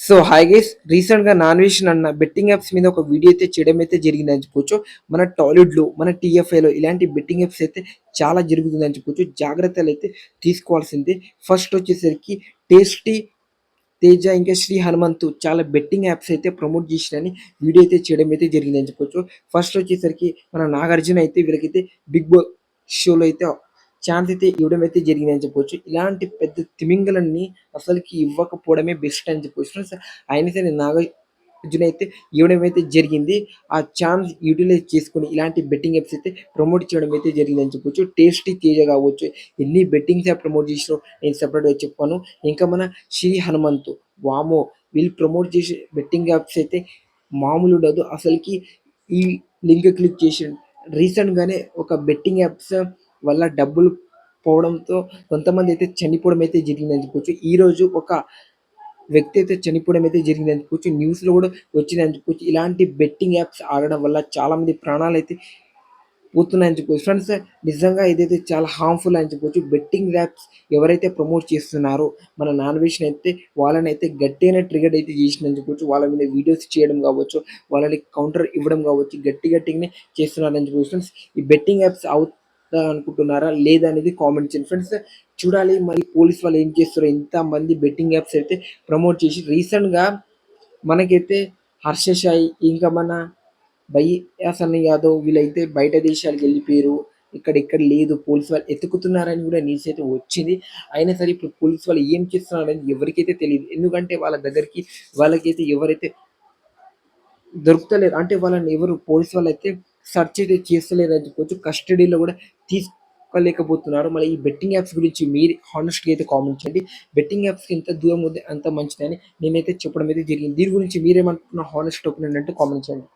So hi guys రీసెంట్గా non veg అన్న betting apps మీద ఒక వీడియో అయితే చేయడం అయితే జరిగిందని చెప్పుకోవచ్చు మన టాలీవుడ్లో మన టీఎఫ్ఐలో ఇలాంటి బెట్టింగ్ యాప్స్ అయితే చాలా జరుగుతుందని చెప్పుకోవచ్చు జాగ్రత్తలు అయితే తీసుకోవాల్సిందే. ఫస్ట్ వచ్చేసరికి టేస్టీ తేజ ఇంకా శ్రీ హనుమంతు చాలా బెట్టింగ్ యాప్స్ అయితే ప్రమోట్ చేసినని వీడియో అయితే చేయడం అయితే జరిగిందని చెప్పొచ్చు. ఫస్ట్ వచ్చేసరికి మన నాగార్జున అయితే వీళ్ళకైతే బిగ్ బాస్ షోలో అయితే ఛాన్స్ అయితే ఇవ్వడం అయితే జరిగిందని చెప్పొచ్చు. ఇలాంటి పెద్ద తిమింగలన్నీ అసలుకి ఇవ్వకపోవడమే బెస్ట్ అని చెప్పొచ్చు. ఫ్రెండ్స్ అయినా సరే నాగార్జున అయితే ఇవ్వడం అయితే జరిగింది. ఆ ఛాన్స్ యూటిలైజ్ చేసుకుని ఇలాంటి బెట్టింగ్ యాప్స్ అయితే ప్రమోట్ చేయడం అయితే జరిగిందని చెప్పొచ్చు. టేస్టీ తేజ కావచ్చు. ఎన్ని బెట్టింగ్స్ యాప్ ప్రమోట్ చేసినో నేను సపరేట్గా చెప్పాను. ఇంకా మన శ్రీ హనుమంతు వామో వీళ్ళు ప్రమోట్ చేసే బెట్టింగ్ యాప్స్ అయితే మామూలు ఉండదు. అసలుకి ఈ లింక్ క్లిక్ చేసి రీసెంట్గానే ఒక బెట్టింగ్ యాప్స్ వల్ల డబ్బులు పోవడంతో కొంతమంది అయితే చనిపోవడం అయితే జరిగిందని చెప్పొచ్చు. ఈరోజు ఒక వ్యక్తి అయితే చనిపోవడం అయితే జరిగిందని చెప్పొచ్చు. న్యూస్లో కూడా వచ్చిందని చెప్పొచ్చు. ఇలాంటి బెట్టింగ్ యాప్స్ ఆడడం వల్ల చాలామంది ప్రాణాలు అయితే పోతున్నాయని చెప్పుకోవచ్చు ఫ్రెండ్స్ నిజంగా ఇదైతే చాలా హార్మ్ఫుల్ అని చెప్పుకోవచ్చు బెట్టింగ్ యాప్స్ ఎవరైతే ప్రమోట్ చేస్తున్నారో మన నాన్ వెజ్ని అయితే వాళ్ళని అయితే గట్టిగానే ట్రిగర్ అయితే చేసిందని చెప్పుకోవచ్చు వాళ్ళ మీద వీడియోస్ చేయడం కావచ్చు వాళ్ళని కౌంటర్ ఇవ్వడం కావచ్చు గట్టి గట్టిగానే చేస్తున్నారని చెప్పుకోవచ్చు ఫ్రెండ్స్ ఈ బెట్టింగ్ యాప్స్ అవుట్ అనుకుంటున్నారా? లేదనేది కామెంట్ చేయండి. ఫ్రెండ్స్ చూడాలి మరి పోలీస్ వాళ్ళు ఏం చేస్తారో. ఇంతమంది బెట్టింగ్ యాప్స్ అయితే ప్రమోట్ చేసి రీసెంట్గా మనకైతే హర్ష సాయి ఇంకా మన బైయాసన్ యాదవ్ వీళ్ళైతే బయట దేశాలకు వెళ్ళిపోయారు. ఇక్కడ ఇక్కడ లేదు. పోలీస్ వాళ్ళు ఎత్తుకుతున్నారని కూడా న్యూస్ అయితే వచ్చింది. అయినా సరే ఇప్పుడు పోలీస్ వాళ్ళు ఏం చేస్తున్నారని ఎవరికైతే తెలియదు. ఎందుకంటే వాళ్ళ దగ్గరికి వాళ్ళకైతే ఎవరైతే దొరుకుతలేరు అంటే వాళ్ళని ఎవరు పోలీస్ వాళ్ళు అయితే సెర్చ్ అయితే చేస్తలేరు చెప్పొచ్చు కస్టడీలో కూడా తీసుకోలేకపోతున్నారు. మళ్ళీ ఈ బెట్టింగ్ యాప్స్ గురించి మీరు హానెస్ట్గా అయితే కామెంట్ చేయండి. బెట్టింగ్ యాప్స్కి ఎంత దూరం ఉంది అంత మంచిదని నేనైతే చెప్పడం అయితే జరిగింది. దీని గురించి మీరేమంటున్న హానెస్ట్ ఒపీనియన్ అంటే కామెంట్ చేయండి.